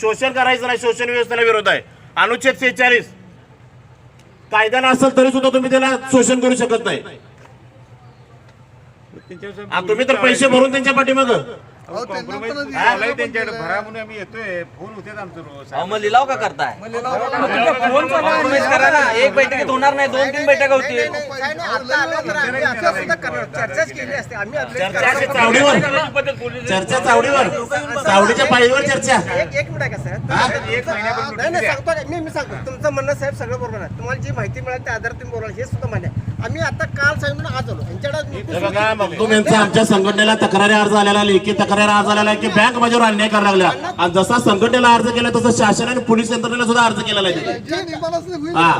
शोषण करायचं नाही शोषण व्यवस्थेला विरोध आहे. अनुच्छेद सेहेचाळीस. कायदा नसेल तरी सुद्धा तुम्ही त्याला शोषण करू शकत नाही. तुम्ही तर पैसे भरून त्यांच्या पाठीमाग. अहो, त्यांना हा? त्यांच्याकडे दिलाय. भरा म्हणून आम्ही येतोय फोन होते आमचं रोज अहो मग लिलाव का करताय करा ना एक बैठकीत होणार नाही दोन तीन बैठका होतील नाही, आता आलं तर आम्ही आता सुद्धा करणार. चर्चाच केली असते आम्ही आपली चर्चा चावडीवर चर्चा चावडीवर चावडीच्या पाळीवर चर्चा एक एक मिनिट आहे का साहेब एक महिन्यापासून नाही नाही सांगतो काय, मी मी सांगतो तुमचं म्हणणं साहेब सगळं बरोबर आहे तुम्हाला जी माहिती मिळाली त्या आधारे तुम्ही बोलाल हे सुद्धा मान्य आहे. आम्ही आता काल सांगितलं आज आलो यांच्याकडे हे बघा मगदूम यांचा आमच्या संघटनेला तक्रारी अर्ज आलेला लेखी तक्रारी अर्ज आलेला आहे की बँक माझ्यावर अन्याय करायला लागल्या आणि जसा संघटनेला अर्ज केला तसं शासन आणि पोलीस यंत्रणेला सुद्धा अर्ज केलेला आहे हा.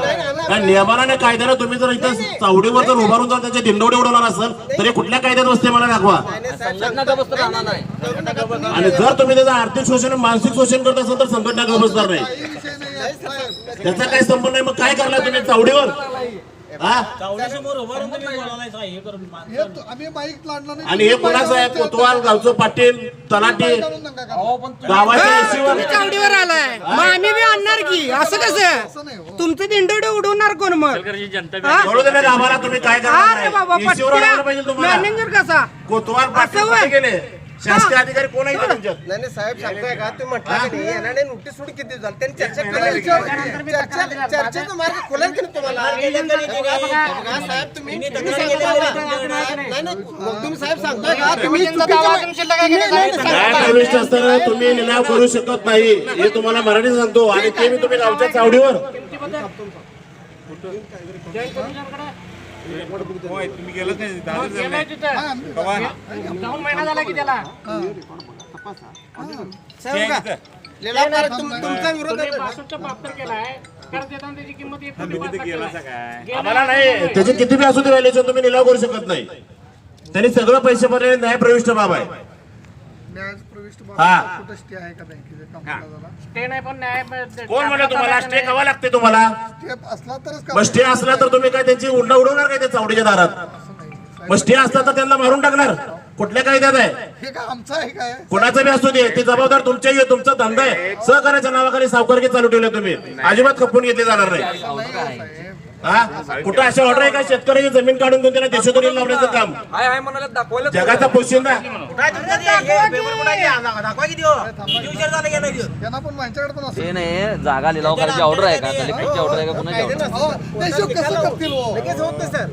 कारण नियमाने कायद्याने तुम्ही जर इथं चावडीवर जर उभारून जर त्याचे दिंडवडे उडवणार असेल तर हे कुठल्या कायद्यात बसते मला दाखवा. संघटना गप्प बसत राहणार नाही. आणि जर तुम्ही त्याचं आर्थिक शोषण आणि मानसिक शोषण करत असाल तर संघटना बसणार नाही. त्याचा काही संबंध नाही मग काय करणार तुम्ही चावडीवर हा? हे तो- आम्ही माईक लाडला नाही. आणि हे कोणाचं आहे? कोतवाल गावचं पाटील काढू. गावाच्या एसीवर तुम्ही चावडीवर आलाय. मग आम्ही बी आणणार की? असं कसं? हो. तुमचं दिंडोडे उडवणार कोण मग? कळू दे ना आम्हाला तुम्ही काय बाबा करणार एसीवर आणायला पाहिजे तुम्हाला. मॅनेजर कसा? कोतवाल पाटील असं कुठे? गेले? शासकीय अधिकारी कोण आहे तुमच्यात नाही नाही साहेब सांगतोय का तुम्ही म्हटलं की नाही येणार नाही नोटीस सोडी किती झाली त्यांनी चर्चा केली चर्चा चर्चेचा मार्ग खोलेल की नाही तुम्हाला बघा, साहेब तुम्ही तुम्ही सांगताय का? नाही नाही मग तुम्ही साहेब सांगताय का तुम्ही चुकीचं तुम्ही- नाही, नाही, काय सांगताय. प्रविष्ट असताना तुम्ही लिलाव करू शकत नाही हे तुम्हाला मराठी सांगतो आणि ते मी तुम्ही गावच्या चावडीवर होय तुम्ही गेलाच नाही दादा झालं नाही. आम्ही- कवा? साहेब बघा, लिलाव करा, तुम- तुमचा विरोध आहे का? तुम्ही तिथे गेलासा काय? आम्हाला नाही. त्याचे किती बी असू दे व्हॅल्युएशन तुम्ही लिलाव करू शकत नाही. त्यांनी सगळं पैसे भरलेले न्याय प्रविष्ट बाब आहे. न्याय प्रविष्ट हा. बाबा कुठं स्टे आहे का बँकेचे काम झाला कोण म्हणलं तुम्हाला? स्टे कवा लागते तुम्हाला? स्टे असला तरच मग काम स्टे असला तर तुम्ही काय त्यांची उंडा उडवणार काय त्या चावडीच्या दारात? असं नाही. साहेब, मग स्टे असला तर त्यांना मारून टाकणार. कुठल्या कायद्यात आहे? हे काय आमचं आहे काय? कोणाचा बी असू दे ती जबाबदार तुमच्या आहे, तुमचा धंदा आहे. सहकार्याच्या नावाखाली सावकारकी चालू ठेवले तुम्ही. अजिबात खपून घेतले जाणार नाही. हा? कुठं अशा ऑर्डर आहे का? शेतकऱ्याची जमीन काढून देऊन त्यांना देशोधडी लावण्याचं काम? जगाचा पोशिंदा. त्यांना पण माझ्याकडे पण असं ते नाही जागा लिलाव करायची ऑर्डर आहे का? कलेक्टरची ऑर्डर आहे का? पुन्हा हो, ते शो कसं करतील हो? लगेच होत नाही सर.